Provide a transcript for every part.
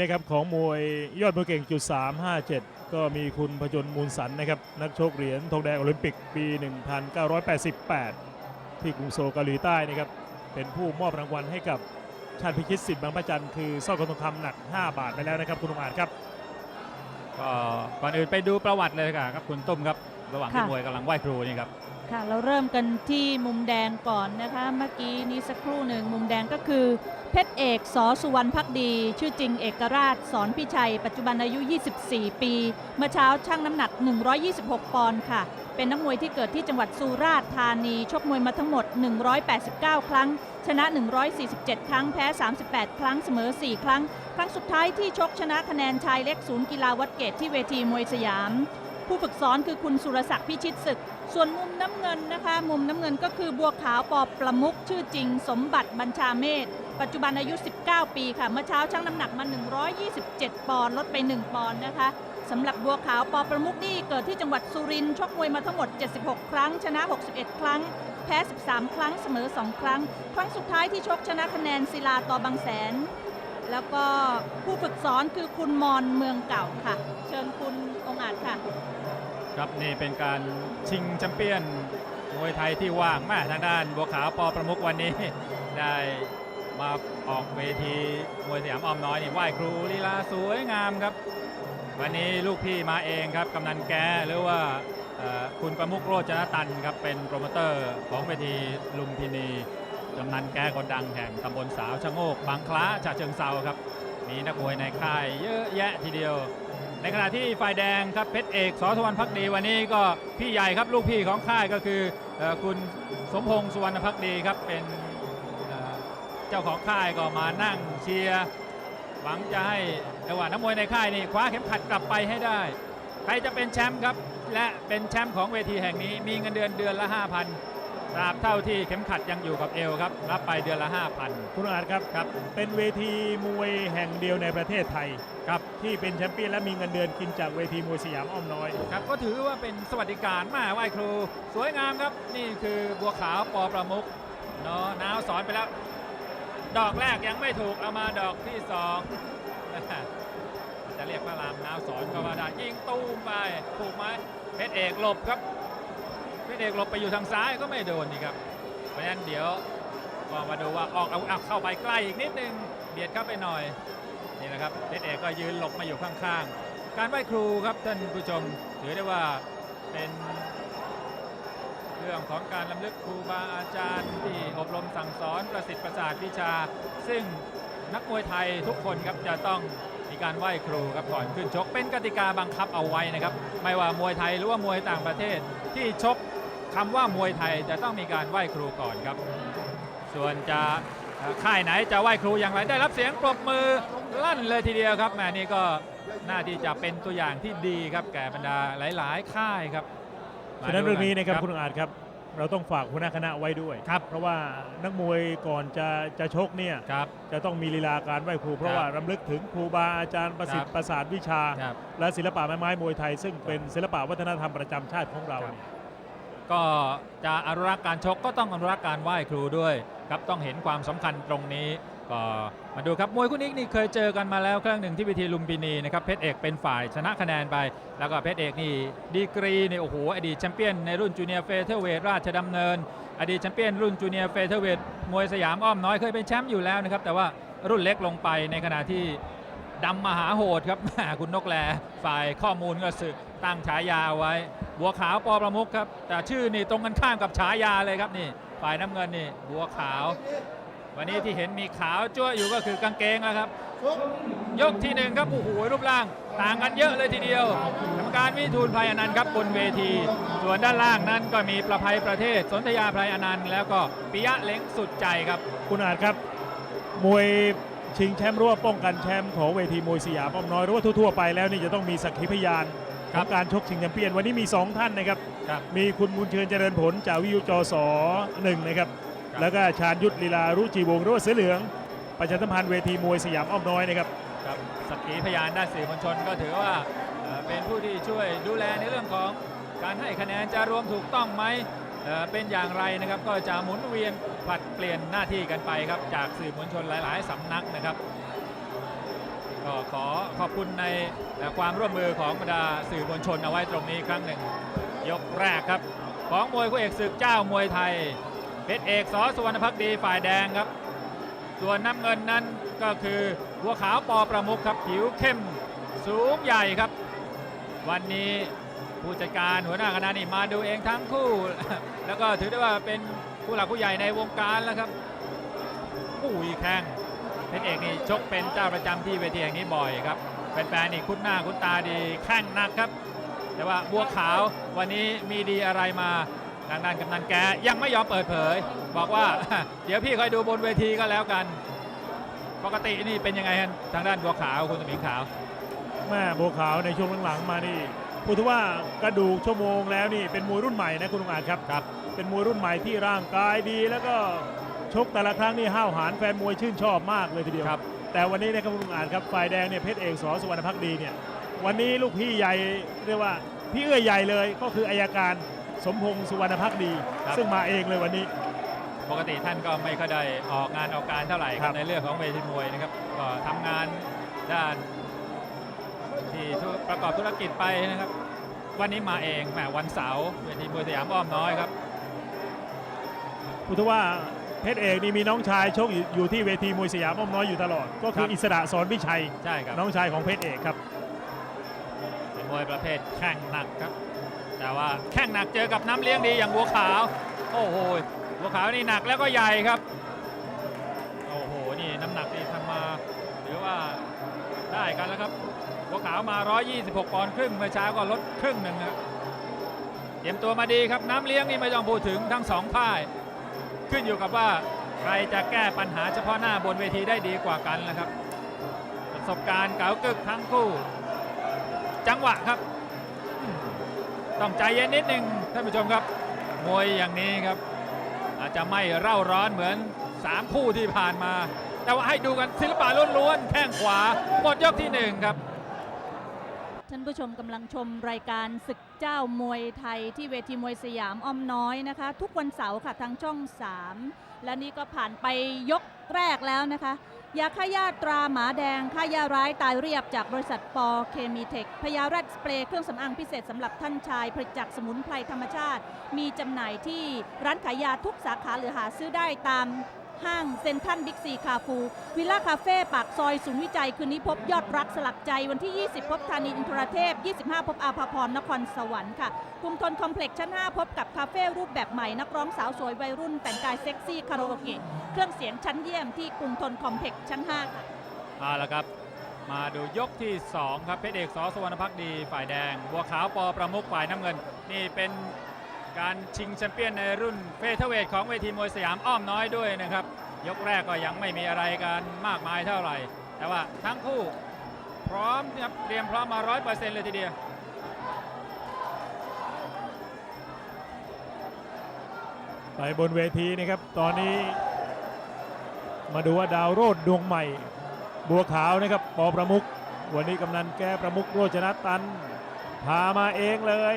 นะครับของมวยยอดมวยเก่งจุด357 ก็มีคุณพจนมูลสันนะครับนักชกเหรียญทองแดงโอลิมปิกปี 1988 ที่กรุงโซลเกาหลีใต้นะครับเป็นผู้มอบรางวัลให้กับชาติพิชิตสิทธิ์บางประจันคือสร้อยคอทองคำหนัก 5 บาทไปแล้วนะครับคุณองอาจครับก็ก่อนอื่นไปดูประวัติเลยครับคุณตุ้มครับ ระหว่างที่ค่ะมวยกำลังไหว้ครูนี่ครับ ค่ะเราเริ่มกันที่มุมแดงก่อนนะคะ เมื่อกี้นี้สักครู่หนึ่งมุมแดงก็คือ เพชรเอกสอสุวรรณพักดี ชื่อจริงเอกราชสอนพิชัย ปัจจุบันอายุ 24 ปี เมื่อเช้าชั่งน้ำหนัก 126 ปอนด์ค่ะ เป็นนักมวยที่เกิดที่จังหวัดสุราษฎร์ธานี ชกมวยมาทั้งหมด 189 ครั้ง ชนะ 147 ครั้งแพ้ 38 ครั้งเสมอ 4 ครั้ง ครั้งสุดท้ายที่ชกชนะคะแนนชายเล็กศูนย์กีฬาวัดเกตที่เวทีมวยสยาม ผู้ฝึกสอนคือคุณสุรศักดิ์พิชิตศึก ส่วนมุมน้ำเงินนะคะ มุมน้ำเงินก็คือบัวขาวปอบประมุกชื่อจริง สมบัติบัญชาเมธปัจจุบันอายุ 19 ปีค่ะ เมื่อเช้าชั่งน้ำหนักมา 127 ปอนด์ลดไป 1 ปอนด์นะคะสำหรับบัวขาวปอประมุกนี่เกิดที่จังหวัดสุรินทร์ชกมวยมาทั้งหมด 76 ครั้ง ชนะ 61 ครั้ง แพ้ 13 ครั้งเสมอ 2 ครั้ง ครั้งสุดท้ายที่ชกชนะคะแนนศิลาต่อบางแสน แล้วก็ผู้ฝึกสอนคือคุณมอนเมืองเก่าค่ะ เชิญคุณองอาจค่ะ ครับนี่เป็นการชิงแชมเปี้ยนมวยไทยที่ว่างมากทางด้านบัวขาวปอประมุกวันนี้ ได้มาออกเวทีมวยสยามอ้อมน้อยนี่ไหว้ครูลีลาสวยงามครับ วันนี้ลูกพี่มาเองครับกำนันแกหรือว่าคุณประมุกโรจนตันครับเป็นโปรโมเตอร์ของเวทีลุมพินีกำนันแกคนดังแห่งตำบลสาวชะโงกบางคล้าฉะเชิงเซาครับ มีนักมวยในค่ายเยอะแยะทีเดียว ในขณะที่ฝ่ายแดงครับเพชรเอกสอสวรรณพักดีวันนี้ก็พี่ใหญ่ครับลูกพี่ของค่ายก็คืออคุณสมพงษ์สุวรรณพักดีครับเป็นเอ่อเจ้าของค่ายก็มานั่งเชียร์หวังจะให้จังหวะนักมวยในค่ายนี่คว้าเข็มขัดกลับไปให้ได้ ใครจะเป็นแชมป์ครับ และเป็นแชมป์ของเวทีแห่งนี้มีเงินเดือนเดือนละ 5,000 ตราบเท่าที่เข็มขัดยังอยู่กับเอวครับ รับไปเดือนละ 5,000 คุณองอาจครับครับ เป็นเวทีมวยแห่งเดียวในประเทศไทยครับที่เป็นแชมเปี้ยนและมีเงินเดือนกินจากเวทีมวยสยามอ้อมน้อย ครับก็ถือว่าเป็นสวัสดิการมาไหว้ครู สวยงามครับ นี่คือบัวขาวปอประมุกเนาะนาวสอนไปแล้ว ดอกแรกยังไม่ถูกเอามาดอกที่สองจะเรียกพระรามนาวสอนก็ว่าได้ยิงตูมไปถูกไหมเพชรเอกหลบครับ เอกหลบไปอยู่ทางซ้ายก็ไม่โดนนี่ครับ เพราะฉะนั้นเดี๋ยวก็มาดูว่าออกเอาเข้าไปใกล้อีกนิดนึงเบียดเข้าไปหน่อยนี่แหละครับเพชรเอกก็ยืนหลบมาอยู่ข้างๆ การไหว้ครูครับท่านผู้ชมถือได้ว่าเป็นเรื่องของการลำลึกครูบาอาจารย์ที่อบรมสั่งสอนประสิทธิ์ประสาทวิชา ซึ่งนักมวยไทยทุกคนครับจะต้องมีการไหว้ครูครับก่อนขึ้นชกเป็นกติกาบังคับเอาไว้นะครับ ไม่ว่ามวยไทยหรือว่ามวยต่างประเทศที่ชก คำว่ามวยไทยจะต้องมีการไหว้ครูก่อนครับ ส่วนจะเอ่อค่ายไหนจะไหว้ครูอย่างไรได้รับเสียงปรบมือลั่นเลยทีเดียวครับแหมนี่ก็น่าที่จะเป็นตัวอย่างที่ดีครับแก่บรรดาหลาย ๆ ค่ายครับมาฉะนั้นดูเรื่องนี้นะครับกัคุณองอาจครับเราต้องฝากหัวหน้าคณะไว้ด้วยครับเพราะว่านักมวยก่อนจะจะชกเนี่ยครับจะต้องมีลีลาการไหว้ครู เพราะครับว่ารำลึกถึงครูบาอาจารย์ประสิทครัธิ์บประสาทวิชาครับและศิลปะไม้ไม้มวยไทย ซึ่งเป็นศิลปะวัฒนธรรมประจำชาติของเราครับเนี่ย ก็จะอนุรักษ์การชกก็ต้องอนุรักษ์การไหว้ครูด้วยครับต้องเห็นความสำคัญตรงนี้ก็มาดูครับมวยคู่นี้นี่เคยเจอกันมาแล้วครั้งหนึ่งที่วิธีลุมพินีนะครับเพชรเอกเป็นฝ่ายชนะคะแนนไป แล้วก็เพชรเอกนี่ดีกรีนี่โอ้โหอดีตแชมเปี้ยนในรุ่นจูเนียร์เฟเธอร์เวทราชดำเนิน อดีตแชมเปี้ยนรุ่นจูเนียร์เฟเธอร์เวทมวยสยามอ้อมน้อยเคยเป็นแชมป์อยู่แล้วนะครับแต่ว่ารุ่นเล็กลงไปในขณะที่ดำมหาโหดครับคุณนกแลฝ่ายข้อมูลก็สึก ตั้งฉายาไว้ บัวขาวปอประมุกครับ แต่ชื่อนี่ตรงกันข้ามกับฉายาเลยครับนี่ ฝ่ายน้ำเงินนี่ บัวขาว วันนี้ที่เห็นมีขาวจ้วอยู่ก็คือกางเกงแล้วครับ ยกที่หนึ่งครับโอ้โหรูปร่าง ต่างกันเยอะเลยทีเดียวกรรมการวิทูลไพรอนันต์ครับบนเวที ส่วนด้านล่างนั้นก็มีประภัยประเทศ สนธยาไพรอนันต์แล้วก็ปิยะเล้งสุดใจครับ คุณอาจครับมวยชิงแชมป์รือว่าป้องกันแชมป์ของเวทีมวยสยามอ้อมน้อยหรือว่าทั่วๆไปแล้วนี่จะต้องมีสักขีพยาน ขรัอบงการชกชิงแชมเปี้ยนวันนี้มี 2 ท่านนะครับครับมีคุณบุญเชิญเจริญผลจากวิทยุจสหนึ่งนะครับครับ แล้วก็ชาญยุทธลีลารุจีวงศ์หรือว่าเสือเหลือง ประชาสัมพันธ์เวทีมวยสยามอ้อมน้อยนะครับครับสักขีพยานด้านสื่อมวลชนก็ถือว่าเอ่อเป็นผู้ที่ช่วยดูแลในเรื่องของการให้คะแนนจะรวมถูกต้องไหมเอ่อเป็นอย่างไรนะครับก็จะหมุนเวียนผลัดเปลี่ยนหน้าที่กันไปครับจากสื่อมวลชนหลาย ๆสำนักนะครับ ก็ขอขอบคุณในความร่วมมือของบรรดาสื่อมวลชนเอาไว้ตรงนี้ครั้งหนึ่ง ยกแรกครับ ของมวยคู่เอกศึกเจ้ามวยไทยเพชรเอกสอสุวรรณพักดีฝ่ายแดงครับ ส่วนน้ำเงินนั้นก็คือบัวขาวปอประมุขครับผิวเข้มสูงใหญ่ครับ วันนี้ผู้จัดการหัวหน้าคณะนี่มาดูเองทั้งคู่ แล้วก็ถือได้ว่าเป็นผู้หลักผู้ใหญ่ในวงการแล้วครับอุ้ยแข้ง เพชรเอกนี่ชกเป็นเจ้าประจำที่เวทีแห่งนี้บ่อยครับแฟนๆนี่คุ้นหน้าคุ้นตาดีแข้งหนักครับ แต่ว่าบัวขาววันนี้มีดีอะไรมาทางด้านกำนันแกยังไม่ยอมเปิดเผย บอกว่าเดี๋ยวพี่คอยดูบนเวทีก็แล้วกัน ปกตินี่เป็นยังไงฮะทางด้านบัวขาวคุณสมิงขาวแม่บัวขาวในช่วงหลังๆมานี่พูดถึงว่ากระดูกชั่วโมงแล้วนี่เป็นมวยรุ่นใหม่นะคุณลุงอาจครับครับ เป็นมวยรุ่นใหม่ที่ร่างกายดีแล้วก็ ชกแต่ละครั้งนี่ห้าวหาญแฟนมวยชื่นชอบมากเลยทีเดียวครับแต่วันนี้นะครับคุณลุงอาจครับฝ่ายแดงเนี่ยเพชรเอกสอสุวรรณพักดีเนี่ยวันนี้ลูกพี่ใหญ่เรียกว่าพี่เอื้อใหญ่เลยก็คืออายการสมพงษ์สุวรรณพักดี ครับ ซึ่งมาเองเลยวันนี้ ปกติท่านก็ไม่ค่อยได้ออกงานออกการเท่าไหร่คครัรับบ ในเรื่องของเวทีมวยนะครับก็ทำงานด้านที่ธุประกอบธุรกิจไปนะครับ วันนี้มาเองแหมวันเสาร์เวทีมวยสยามอ้อมน้อยครับพูดถึงว่า เพชรเอกนี่มีน้องชายชกอยู่อยู่ที่เวทีมวยสยามอ้อมน้อยอยู่ตลอด ก็คืครัอบอิสระสอนพิชัย ใช่ครับน้องชายของเพชรเอกครับเป็นมวยประเภทแข้งหนักครับ แต่ว่าแข้งหนักเจอกับน้ำเลี้ยงดีอย่างบัวขาว โอ้โหบัวขาวนี่หนักแล้วก็ใหญ่ครับ โอ้โหนี่น้ำหนักนี่ทำมาถือว่าได้กันแล้วครับบัวขาวมา 126ปอนด์ครึ่งเมื่อเช้าก็ลดครึ่งหนึ่งครับเตรียมตัวมาดีครับน้ำเลี้ยงนี่ไม่ต้องพูดถึงทั้งสองพ่าย ขึ้นอยู่กับว่าใครจะแก้ปัญหาเฉพาะหน้าบนเวทีได้ดีกว่ากันนะครับ ประสบการณ์เก๋ากึกทั้งคู่ จังหวะครับ ต้องใจเย็นนิดหนึ่งท่านผู้ชมครับ มวยอย่างนี้ครับ อาจจะไม่เร่าร้อนเหมือน 3 คู่ที่ผ่านมา แต่ว่าให้ดูกันศิลปะล้วนๆแข้งขวาหมดยกที่หนึ่งครับ ท่านผู้ชมกำลังชมรายการศึกเจ้ามวยไทยที่เวทีมวยสยามอ้อมน้อยนะคะ ทุกวันเสาร์ค่ะทางช่อง 3 และนี่ก็ผ่านไปยกแรกแล้วนะคะยาฆ่าหญ้าตราหมาแดงฆ่าหญ้าร้ายตายเรียบจากบริษัทปอเคมีเทคพยาแรดสเปรย์เครื่องสำอางพิเศษสำหรับท่านชายผลิตจากสมุนไพรธรรมชาติ มีจำหน่ายที่ร้านขายยาทุกสาขาหรือหาซื้อได้ตาม ห้างเซ็นทรัลบิ๊กซีคาฟู วิลล่าคาเฟ่ปากซอยศูนย์วิจัย คืนนี้พบยอดรักสลักใจวันที่ 20 พบธานีอินทรเทพ 25 พบอาภาพรนครสวรรค์ค่ะกรุงทนคอมเพล็กซ์ชั้น 5 พบกับคาเฟ่รูปแบบใหม่ นักร้องสาวสวยวัยรุ่น แต่งกายเซ็กซี่คาราโอเกะเครื่องเสียงชั้นเยี่ยมที่กรุงทนคอมเพล็กซ์ชั้น 5 ค่ะเอาละครับมาดูยกที่ 2 ครับเพชรเอกสอสวรรณพักดีฝ่ายแดง บัวขาวปอประมุขฝ่ายน้ำเงิน นี่เป็น การชิงแชมเปี้ยนในรุ่นเฟเธอร์เวทของเวทีมวยสยามอ้อมน้อยด้วยนะครับ ยกแรกก็ยังไม่มีอะไรกันมากมายเท่าไหร่ แต่ว่าทั้งคู่พร้อมนะครับเตรียมพร้อมมา100%เลยทีเดียวไปบนเวทีนะครับ ตอนนี้ มาดูว่าดาวโรดดวงใหม่ บัวขาวนะครับปอประมุก วันนี้กำนันแก้ประมุกโรจนตัน พามาเองเลย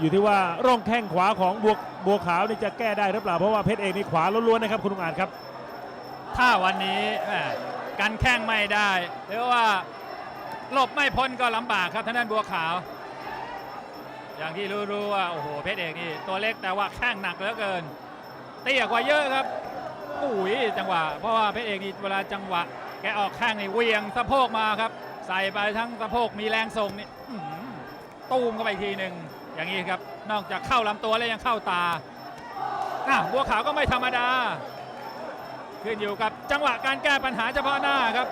อยู่ที่ว่าร่องแข้งขวาของบัวบัวขาวนี่จะแก้ได้หรือเปล่าเพราะว่าเพชรเอกนี่ขวาล้วนๆนะครับคุณลุงอาจครับ ถ้าวันนี้กันแข้งไม่ได้หรือว่าหลบไม่พ้นก็ลำบากครับท่านนั้นบัวขาว อย่างที่รู้ๆว่าโอ้โหเพชรเอกนี่ตัวเล็กแต่ว่าแข้งหนักเหลือเกินเตี้ยกว่าเยอะครับอุ้ยจังหวะ เพราะว่าเพชรเอกนี่เวลาจังหวะ แกออกแข้งนี่เวียงสะโพกมาครับ ใส่ไปทั้งสะโพกมีแรงส่งนี่ตูมเข้าไปทีหนึ่ง อย่างนี้ครับ นอกจากเข้าลำตัวแล้วยังเข้าตาอะบัวขาวก็ไม่ธรรมดา ขึ้นอยู่กับจังหวะการแก้ปัญหาเฉพาะหน้าครับ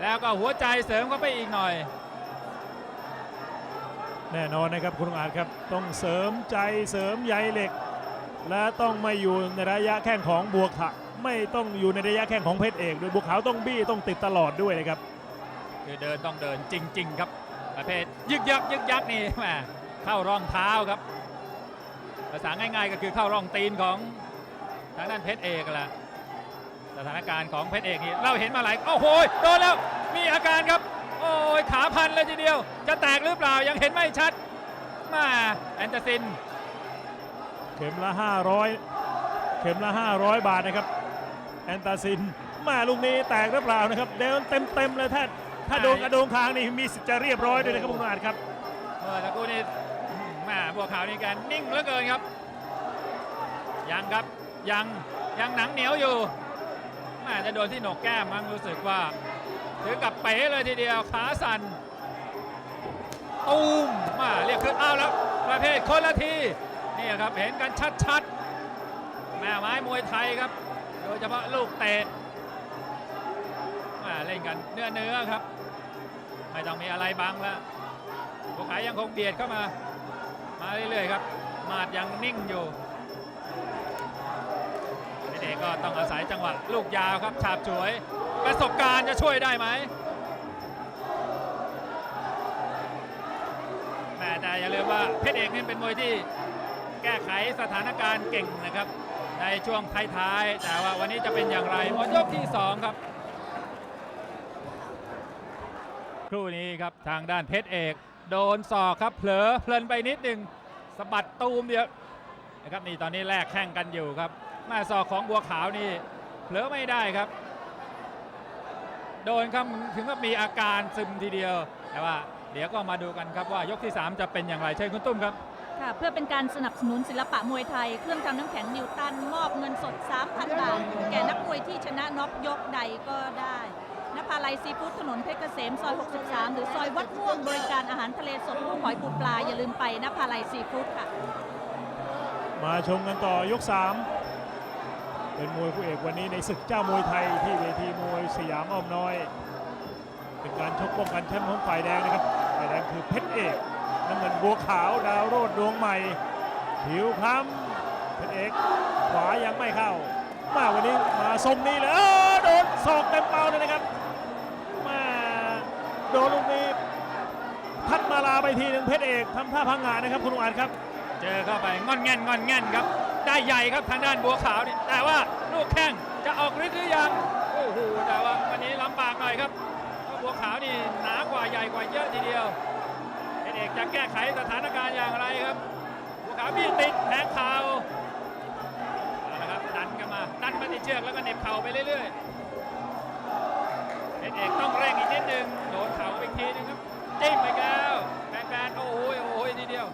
แล้วก็หัวใจเสริมเข้าไปอีกหน่อย แน่นอนนะครับคุณลุงอาจครับต้องเสริมใจเสริมใยเหล็ก และต้องไม่อยู่ในระยะแข้งของบัวขาวไม่ต้องอยู่ในระยะแข้งของเพชรเอกโดยบัวขาวต้องบี้ต้องติดตลอดด้วยนะครับ คือเดินต้องเดินจริง ๆ ครับประเภทยึกยักยึกยักนี่แหม เข้าร่องเท้าครับ ภาษาง่ายๆก็คือเข้าร่องตีนของทางด้านเพชรเอกแหละสถานการณ์ของเพชรเอกนี่เราเห็นมาหลายโอ้โหโดนแล้วมีอาการครับ โอ้ยขาพันเลยทีเดียว จะแตกหรือเปล่ายังเห็นไม่ชัดมาแอนเตอร์ซิน เข็มละ 500 เข็มละ 500 บาทนะครับ แอนตาซินมาลูกนี้แตกหรือเปล่านะครับเดินเต็มเต็มๆเลยถ้าถ้าโดนกระโดงคางนี่มีสิทธิ์จะเรียบร้อยด้วยนะครับคุณอาจครับเมื่อสักครู่นี้อื มแม่บัวขาวนี่แกนิ่งเหลือเกินครับ ยังครับยังยังหนังเหนียวอยู่ม่จะโดนที่โหนกแก้มมั้งรู้สึกว่าถือกับเป๋เลยทีเดียวขาสั่นตูมมาเรียกขึ้นอ้าวแล้วประเภทคนละทีนี่ครับเห็นกันชัดๆแม่ไม้มวยไทยครับ โดยเฉพาะลูกเตะม่เล่นกันเนื้อเนื้อครับ ไม่ต้องมีอะไรบังแล้วบัวขาวยังคงเบียดเข้ามา มาเรื่อยๆครับ มาดยังนิ่งอยู่เดชก็ต้องอาศัยจังหวะลูกยาวครับฉาบฉวย ประสบการณ์จะช่วยได้ไหมแม่แต่อย่าลืมว่าเพชรเอกนี่เป็นมวยที่แก้ไขสถานการณ์เก่งนะครับ ในช่วงท้ายๆแต่ว่าวันนี้จะเป็นอย่างไรหมดยกที่ 2 ครับ ครู่นี้ครับทางด้านเพชรเอก โดนศอกครับเผลอเพลินไปนิดหนึ่งสะบัดตูมเดียวนะครับนี่ตอนนี้แลกแข่งกันอยู่ครับแม่ศอกของบัวขาวนี่เผลอไม่ได้ครับ โดนครับถึงกับมีอาการซึมทีเดียว แต่ว่าเดี๋ยวก็มาดูกันครับว่ายกที่ 3 จะเป็นอย่างไรเชิญคุณตุ้มครับค่ะเพื่อเป็นการสนับสนุนศิลปะมวยไทย เครื่องทำน้ำแข็งนิวตันมอบเงินสด 3,000 บาท แก่นักมวยที่ชนะน็อกยกใดก็ได้ นภาลัยซีฟู้ดถนนเพชรเกษมซอย 63 หรือซอยวัดม่วงบริการอาหารทะเลสดกุ้งหอยปูปลา อย่าลืมไปนภาลัยซีฟู้ดค่ะ มาชมกันต่อยก 3 เป็นมวยคู่เอกวันนี้ในศึกเจ้ามวยไทยที่เวทีมวยสยามอ้อมน้อย เป็นการชกป้องกันแชมป์ของฝ่ายแดงนะครับฝ่ายแดงคือเพชรเอกน้ำเงินบัวขาวดาวโรดดวงใหม่ ผิวคล้ำเพชรเอกขวายังไม่เข้า มาวันนี้มาทรงนี้เลยเออโดนศอกเต็มเป้าเลยนะครับ โดนลูกนี้ทัดมาลาไปทีหนึ่งเพชรเอกทำท่าพังงานนะครับคุณอุอันครับ เจอเข้าไปงอนแง่นงอนแง่นครับ ได้ใหญ่ครับทางด้านบัวขาวนี่แต่ว่าลูกแข้งจะออกฤทธิ์หรือยังโอ้โหแต่ว่าวันนี้ลำบากหน่อยครับเพราะบัวขาวนี่หนากว่าใหญ่กว่าเยอะทีเดียวเพชรเอกจะแก้ไขสถานการณ์อย่างไรครับ บัวขาวมีติดแทงเข่าเอาละครับดันกันมาดันมาติดเชือกแล้วก็เหน็บเข่าไปเรื่อยๆ เพชรเอกต้องเร่งอีกนิดนึงโดนเข่าไปอีกทีนึงครับจิ้มไปแล้วแฟนๆโอ้โหโอ้โหทีเดียว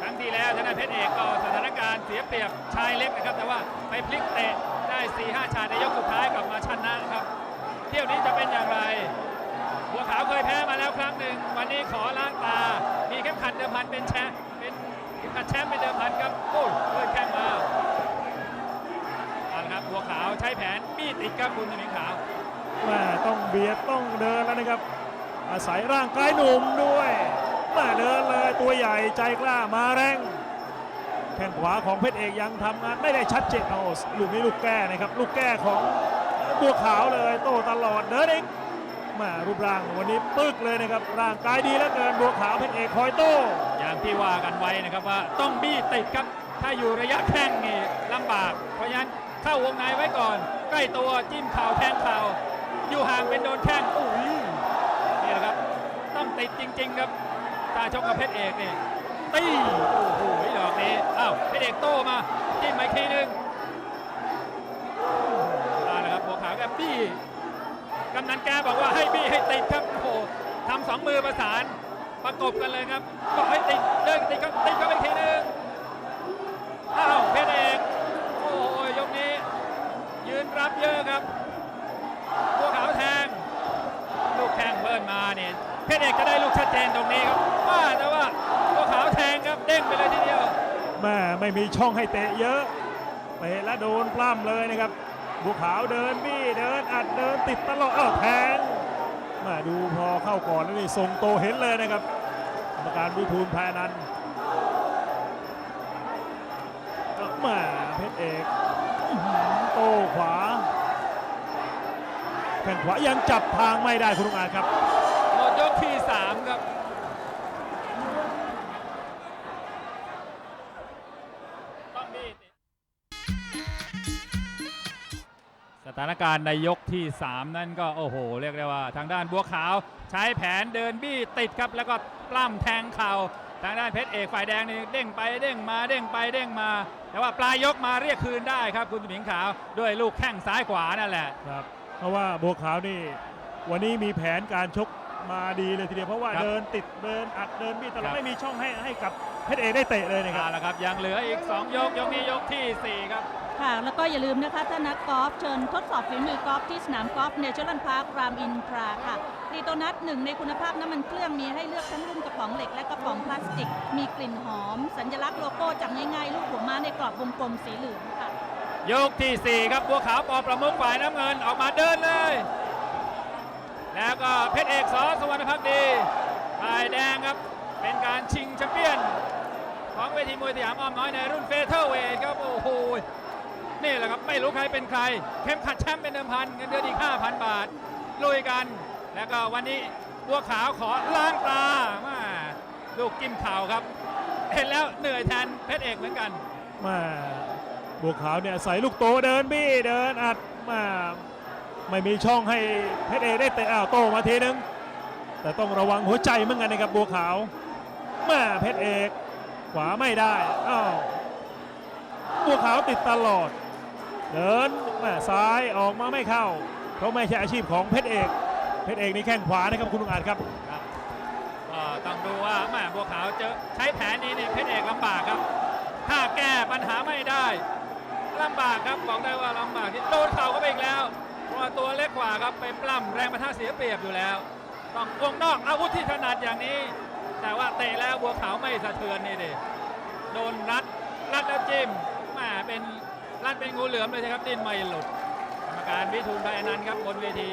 ครั้งที่แล้วทางด้านเพชรเอกก็สถานการณ์เสียเปรียบชายเล็กนะครับ แต่ว่าไปพลิกเตะได้4 5ชาติในยกสุดท้ายกลับมาชนะครับ เที่ยวนี้จะเป็นอย่างไรบัวขาวเคยแพ้มาแล้วครั้งหนึ่งวันนี้ขอล้างตา มีเข้มขัดเดิมพันเป็นแชมป์เป็นขัดแชมป์เป็น ช้แผนบี้ติดครับคุณธนิงขาวแม่ต้องเบียดต้องเดินแล้วนะครับ อาศัยร่างกายหนุ่มด้วยแมาเดินเลยตัวใหญ่ใจกล้ามาแรงแข้งขวาของเพชรเอกยังทำงานไม่ได้ชัดเจนเอาลูกนี้ลูกแก้นะครับ ลูกแก้ของบัวขาวเลยโตตลอดเดินเองแมารูปร่างวันนี้ปึกเลยนะครับ ร่างกายดีเหลือเกินบัวขาวเพชรเอกคอยโต้อย่างที่ว่ากันไว้นะครับว่าต้องบี้ติดครับ ถ้าอยู่ระยะแข้งนี่ลำบาก เพราะฉะนั้น เข้าวงในไว้ก่อน ใกล้ตัวจิ้มเข่าแทงเข่าอยู่ห่างเป็นโดนแข้งอุ้ยนี่แหละครับ ต้องติดจริง ๆ ครับตาชกกับเพชรเอกนี่ตีโอ้โหดอกนี้อ้าวเพชรเอกโต้มาจิ้มมาอีกทีหนึงเอาละครับบัวขาวกับบี้กำนันแกบอกว่าให้บี้ให้ติดครับโอ้โหทำสองมือประสานประกบกันเลยครับบอกให้ติดเดินติดก็ติดก็ไปอีกทีหนึงอ้าวเพชรเอก รับเยอะครับบัวขาวแทง ลูกแข้งเบิ้ลมาเนี่ยเพชรเอกจะได้ลูกชัดเจนตรงนี้ครับว่าแต่ว่าบัวขาวแทงครับเด้งไปเลยทีเดียวแม่ไม่มีช่องให้เตะเยอะเตะแล้วโดนปล้ำเลยนะครับบัวขาวเดินบี้เดินอัดเดินติดตลอดเอ้าแทงแมาดูพอเข้าก่อนแล้วนี่ทรงโตเห็นเลยนะครับกรรมการวิทูลแพนันมาเพชรเอกโต้ขวา แข้งขวายังจับทางไม่ได้คุณลุงอาจครับ หมดยกที่3ครับต้องมีสถานการณ์ในยกที่ 3 นั่นก็โอ้โห เรียกได้ว่า ทางด้านบัวขาวใช้แผนเดินบี้ติดครับ แล้วก็ปล้ำแทงเข่าทางด้านเพชรเอกฝ่ายแดงนี่เด้งไปเด้งมาเด้งไปเด้งมาแแต่ว่าปลายยกมาเรียกคืนได้ครับคุณสมิงขาวด้วยลูกแข้งซ้ายขวานั่นแหละครับ เพราะว่าบัวขาวนี่ วันนี้มีแผนการชกมาดีเลยทีเดียวเพราะว่าครับเดินติดเดินอัดเดินบีดตลอครัดบ ไม่มีช่องให้ให้กับเพชรเอกได้เตะเลยนะครับ เอาละครับยังเหลืออีก 2 ยก ยกนี้ยกทีสี่4 ครับ ค่ะ แล้วก็อย่าลืมนะคะ ถ้านักกอล์ฟเชิญทดสอบฝีมือกอล์ฟที่สนามกอล์ฟเนเชอรัลพาร์ครามอินทราค่ะดีโตนัทหนึ่งในคุณภาพน้ำมันเครื่องมีให้เลือกทั้งรุ่นกระป๋องเหล็กและกระป๋องพลาสติก มีกลิ่นหอม สัญลักษณ์โลโก้จำง่ายๆลูกหัวม้าในกรอบวงกลมสีเหลืองค่ะ ยกทีสี่ 4 ครับบัวขาวปอประมุขฝ่ายน้ำเงินออกมาเดินเลย แล้วก็เพชรเอกสอสวรรณพักดีฝ่ายแดงครับเป็นการชิงแชมเปี้ยน ของเวทีมวยสยามอ้อมน้อยในรุ่นเฟเธอร์เวทครับ โอ้โห นี่แหละครับ ไม่รู้ใครเป็นใคร เข้มขัดแชมป์เป็นเดิมพันเงินเดือนอีก 5,000 บาทลุยกัน แล้วก็วันนี้บัวขาวขอล้างตามาลูกกิมเข่าครับ เห็นแล้วเหนื่อยแทนเพชรเอกเหมือนกันมา บัวขาวเนี่ยใส่ลูกโตเดินบี้เดินอัดมาไม่มีช่องให้เพชรเอกได้เตะอ้าวโตมาทีนึง แต่ต้องระวังหัวใจเหมือนกันนะครับบัวขาวมาเพชรเอกขวาไม่ได้อ้าวบัวขาวติดตลอด เดินมาซ้ายออกมาไม่เข้า เพราะไม่ใช่อาชีพของเพชรเอก เพชรเอกนี่แข้งขวานะครับคุณลุงอาจครับครับก็ต้องดูว่าแม่บัวขาวจอใช้แผนนี้นี่เพชรเอกลำบากครับ ถ้าแก้ปัญหาไม่ได้ ลำบากครับบอกได้ว่าลำบากที่โดนเข่าก็ไปอีกแล้ว เพราะว่าตัวเล็กกว่าครับไปปล้ำแรงประทะเสียเปรียบอยู่แล้ว ต้องวงนอกอาวุธที่ถนัดอย่างนี้ แต่ว่าเตะแล้วบัวขาวไม่สะเทือนนี่ดิโดนรัดรัดแล้วจิ้มแม่เป็นรัดเป็นงูเหลือมเลยครับดิ้นไม่หลุดกรรมการวิทูลไพนันครับบนเวที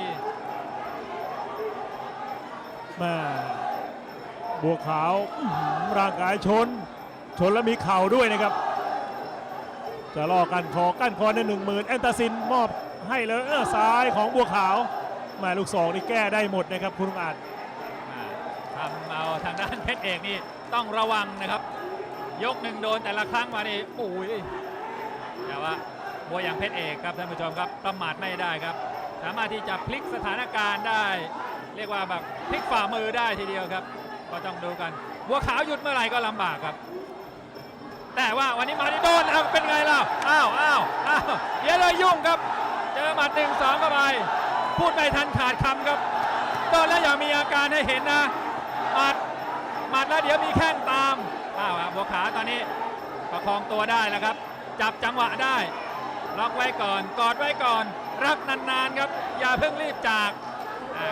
แม่บัวขาวอื้อหือร่างกายชน ชนแล้วมีเข่าด้วยนะครับ จะล่อกันคอกั้นคอในหนึ่งหมื่นแอนตาซินมอบให้เลยเออซ้ายของบัวขาวแม่ลูกสองนี่แก้ได้หมดนะครับคุณลุงอาจทำเอาทางด้านเพชรเอกนี่ต้องระวังนะครับ ยกหนึ่งโดนแต่ละครั้งมานี่ปุ้ยแต่ว่าบัวอย่างเพชรเอกครับท่านผู้ชมครับประมาทไม่ได้ครับ สามารถที่จะพลิกสถานการณ์ได้ เรียกว่าแบบพลิกฝ่ามือได้ทีเดียวครับ ก็ต้องดูกันบัวขาวหยุดเมื่อไหร่ก็ลำบากครับ แต่ว่าวันนี้มาที่โดนเอาเป็นไงล่ะอ้าวอ้าวอ้าวเดี๋ยวเลยยุ่งครับ เจอหมัดหนึ่งสองเข้าไป พูดไม่ทันขาดคำครับโดนแล้วอย่ามีอาการให้เห็นนะหมัดหมัดแล้วเดี๋ยวมีแข้งตามอ้าวบัวขาตอนนี้ประคองตัวได้แล้วครับ จับจังหวะได้ล็อกไว้ก่อนกอดไว้ก่อน รักนานๆครับ อย่าเพิ่งรีบจาก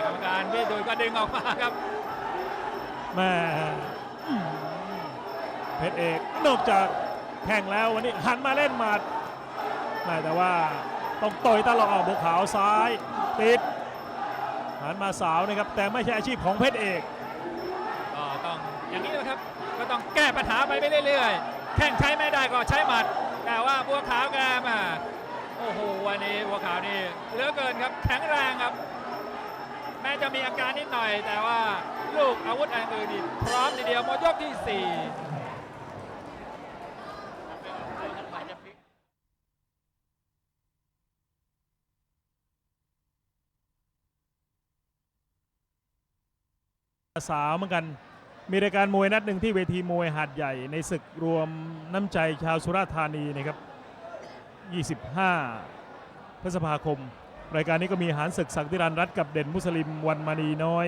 กรรมการพี่ดุยก็ดึงออกมาครับแม่ เพชรเอกนอกจากแข่งแล้ววันนี้หันมาเล่นหมัดแต่ว่าต้องต่อยตลอดบัวขาวซ้ายติดหันมาสาวนะครับแต่ไม่ใช่อาชีพของเพชรเอกก็ต้องอย่างนี้นะครับก็ต้องแก้ปัญหาไปเรื่อยๆแข้งใช้ไม่ได้ก็ใช้หมัด แต่ว่าบัวขาวแกมาโอ้โหวันนี้บัวขาวนี่เหลือเกินครับแข็งแรงครับ แม้จะมีอาการนิดหน่อย แต่ว่าลูกอาวุธอันอื่นพร้อมทีเดียวหมดยกที่4 สาวเหมือนกันมีรายการมวยนัดหนึ่งที่เวทีมวยหาดใหญ่ในศึกรวมน้ำใจชาวสุราษฎร์ธานีนะครับ 25 พฤษภาคม รายการนี้ก็มีหานศึกศักดิรันรัตกับเด่นมุสลิมวันมณีน้อย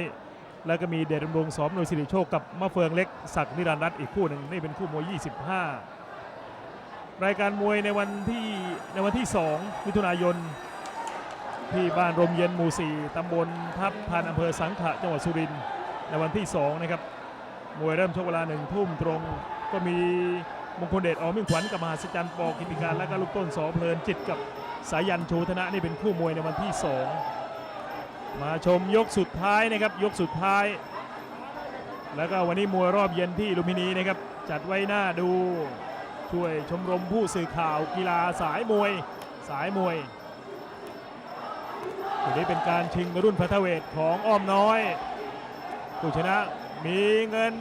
แล้วก็มีเดชดำรงสอมนวยสิริโชคกับมะเฟืองเล็กศักดิรันรัตอีกคู่หนึ่งนี่เป็นคู่มวย 25 รายการมวยในวันที่ในวันที่ 2 มิถุนายน ที่บ้านรมเย็นหมู่4ตำบลทับพันอำเภอสังขะจังหวัดสุรินทร์ ในวันที่ 2 นะครับ มวยเริ่มชกเวลาหนึ่งทุ่มตรง ก็มีมงคลเดชออมิ่งขวัญกับมหาสจรรย์ปอกิติการ และก็ลูกต้นสอเพลินจิตกับสายันโชธนะนี่เป็นคู่มวยในวันที่ 2 มาชมยกสุดท้ายนะครับยกสุดท้าย แล้วก็วันนี้มวยรอบเย็นที่ลุมพินีนะครับจัดไว้หน้าดูช่วยชมรมผู้สื่อข่าวกีฬาสายมวยสายมวยวันนี้เป็นการชิงรุ่นพัทเวทของอ้อมน้อย ผู้ชนะมีเงิน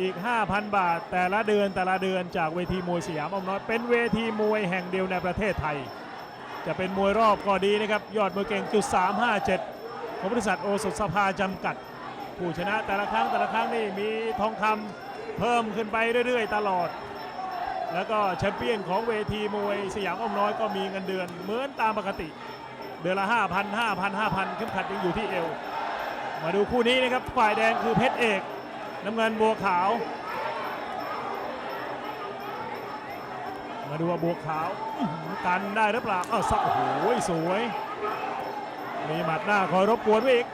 อีก 5,000 บาท แต่ละเดือนแต่ละเดือนจากเวทีมวยสยามอมน้อย เป็นเวทีมวยแห่งเดียวในประเทศไทย จะเป็นมวยรอบก็ดีนะครับ ยอดมวยเก่งจุด357 ของบริษัทโอสถสภาจำกัด ผู้ชนะแต่ละครั้งแต่ละครั้งนี่มีทองคำเพิ่มขึ้นไปเรื่อยๆ ตลอด แล้วก็แชมเปี้ยนของเวทีมวยสยามอ้อมน้อยก็มีเงินเดือนเหมือนตามปกติ เดือนละ 5,000 5,000 5,000เข้มขัดยังอยู่ที่เอว มาดูคู่นี้นะครับ ฝ่ายแดงคือเพชรเอก น้ำเงินบัวขาว มาดูว่าบัวขาวกันได้หรือเปล่าอ้าวสะโอ้โหสวย มีหมัดหน้าคอยรบกวนไว้อีก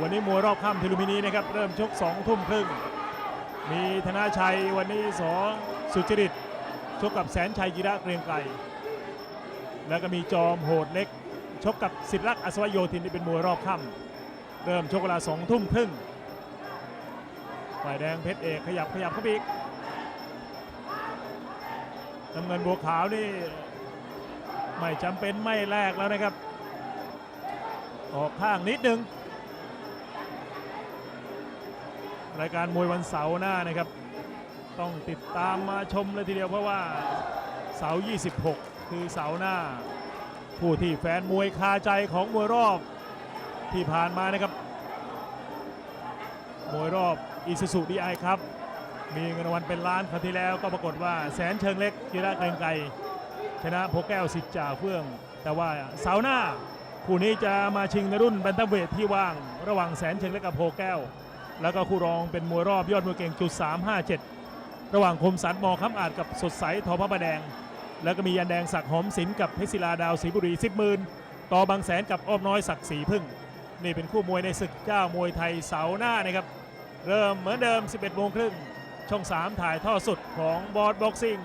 วันนี้มวยรอบค่ำทีลุมพินีนะครับ เริ่มชก2ทุ่มครึ่ง มีธนาชัยวันนี้สอสุจริตชกกับแสนชัยกีระเกรียงไกรแล้วก็มีจอมโหดเล็ก ชกกับสิทธิรักษ์อัศวโยธินที่เป็นมวยรอบค่ำ เริ่มชกเวลาสองทุ่มครึ่งฝ่ายแดงเพชรเอกขยับขยับเข้าไปอีกน้ำเงินบัวขาวนี่ไม่จำเป็นไม่แลกแล้วนะครับ ออกข้างนิดนึง รายการมวยวันเสาร์หน้านะครับ ต้องติดตามมาชมเลยทีเดียวเพราะว่าเสาร์26 คือเสาร์หน้า ผู้ที่แฟนมวยคาใจของมวยรอบ ที่ผ่านมานะครับมวยรอบอีซูซูดีไอครับ มีเงินรางวัลเป็นล้านครั้งที่แล้วก็ปรากฏว่าแสนเชิงเล็กกีระเกรงไกรชนะโพแก้วสิทธิ์จ่าเฟื่อง แต่ว่าเสาร์หน้า คู่นี้จะมาชิงในรุ่นแบนตัมเวทที่ว่าง ระหว่างแสนเชิงเล็กกับโพแก้ว แล้วก็คู่รองเป็นมวยรอบยอดมวยเก่งจุด357 ระหว่างคมสันมอค้ำอาจกับสดใสทอพระประแดง แล้วก็มียันแดงศักหอมศิลป์กับเพชรศิลาดาวศรีบุรีสิบหมื่นต่อบางแสนกับอ้อมน้อยศักดิ์ศรีพึ่ง นี่เป็นคู่มวยในศึกเจ้ามวยไทยเสาหน้านะครับ เริ่มเหมือนเดิม 11โมงครึ่งช่อง 3 ถ่ายท่อสุดของบอสบ็อกซิ่ง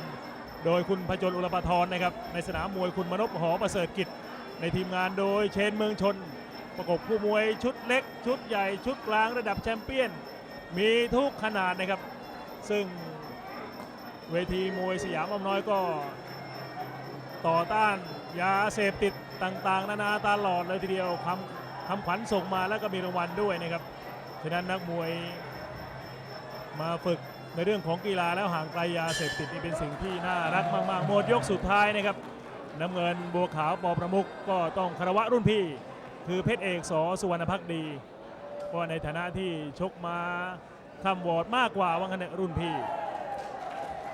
2,000 โดยคุณพจนอุลปทรนะครับ ในสนามมวยคุณมนพหอประเสริฐกิจ ในทีมงานโดยเชนเมืองชน ประกบคู่มวยชุดเล็ก ชุดใหญ่ชุดกลางระดับแชมเปี้ยน มีทุกขนาดนะครับ ซึ่งเวทีมวยสยามอมน้อยก็ต่อต้านยาเสพติดต่างๆ นานาตลอดเลยทีเดียวคำ คำขวัญส่งมาแล้วก็มีรางวัลด้วยนะครับฉะนั้นนักมวยมาฝึกในเรื่องของกีฬาแล้วห่างไกลยาเสพติดนี่เป็นสิ่งที่น่ารักมากๆหมดยกสุดท้ายนะครับน้ำเงินบัวขาวปอประมุกก็ต้องคารวะรุ่นพี่ คือเพชรเอกสอสุวรรณพักดีเพราะในฐานะที่ชกมาคำวอร์ดมากกว่าว่างันเถอะรุ่นพี่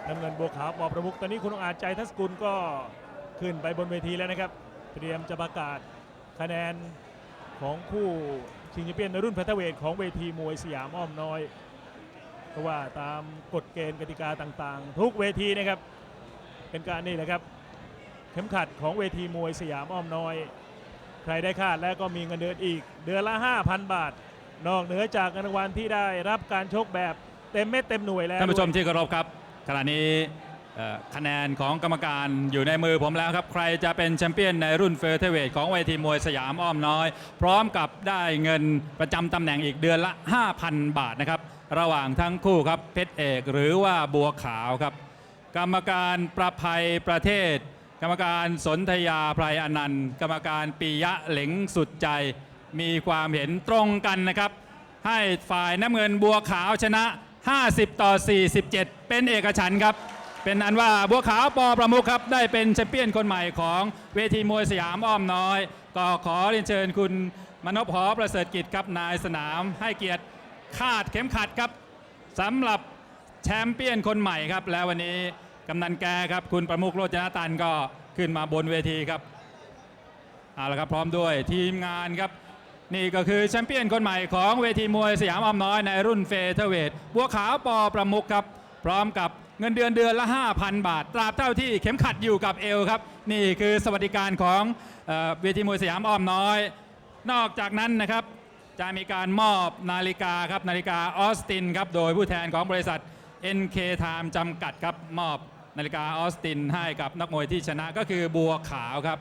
น้ำเงินบัวขาวปอประมุกตอนนี้คุณองอาจใจทัศกุลก็ขึ้นไปบนเวทีแล้วนะครับ เตรียมจะประกาศคะแนน ของคู่ชิงแชมเปี้ยนในรุ่นแฟเธอร์เวทของเวทีมวยสยามอ้อมน้อยเพราะว่าตามกฎเกณฑ์กติกาต่างๆ ทุกเวทีนะครับ เป็นการนี่แหละครับ เข็มขัดของเวทีมวยสยามอ้อมน้อย ใครได้คาดแล้วก็มีเงินเดือนอีก เดือนละ 5,000 บาท นอกเหนือจากเงินรางวัลที่ได้รับการชกแบบเต็มเม็ดเต็มหน่วยแล้วท่านผู้ชมที่เคารพครับขณะนี้ คะแนนของกรรมการอยู่ในมือผมแล้วครับ ใครจะเป็นแชมเปี้ยนในรุ่นเฟเธอร์เวทของเวทีมวยสยามอ้อมน้อย พร้อมกับได้เงินประจำตำแหน่งอีกเดือนละ 5,000 บาทนะครับ ระหว่างทั้งคู่ครับ เพชรเอกหรือว่าบัวขาวครับ กรรมการประภัยประเทศ กรรมการสนธยาไพรอนันต์ กรรมการปียะเหลงสุดใจ มีความเห็นตรงกันนะครับ ให้ฝ่ายน้ำเงินบัวขาวชนะ 50 ต่อ 47 เป็นเอกฉันท์ครับ เป็นอันว่าบัวขาวปอประมุขครับ ได้เป็นแชมเปี้ยนคนใหม่ของเวทีมวยสยามอ้อมน้อย ก็ขอเรียนเชิญคุณมนพหอประเสริฐกิจครับนายสนามให้เกียรติคาดเข็มขัดครับสำหรับแชมเปี้ยนคนใหม่ครับ แล้ววันนี้กำนันแกครับคุณประมุขโรจนตันก็ขึ้นมาบนเวทีครับเอาละครับพร้อมด้วยทีมงานครับ นี่ก็คือแชมเปี้ยนคนใหม่ของเวทีมวยสยามอ้อมน้อยในรุ่นเฟเธอร์เวทบัวขาวปอประมุขครับ พร้อมกับ เงินเดือนเดือนละ 5,000 บาท ตราบเท่าที่เข็มขัดอยู่กับเอวครับ นี่คือสวัสดิการของเออเวทีมวยสยามอ้อมน้อย นอกจากนั้นนะครับจะมีการมอบนาฬิกาครับนาฬิกาออสตินครับโดยผู้แทนของบริษัท NK Time จำกัดครับมอบนาฬิกาออสตินให้กับนักมวยที่ชนะก็คือบัวขาวครับ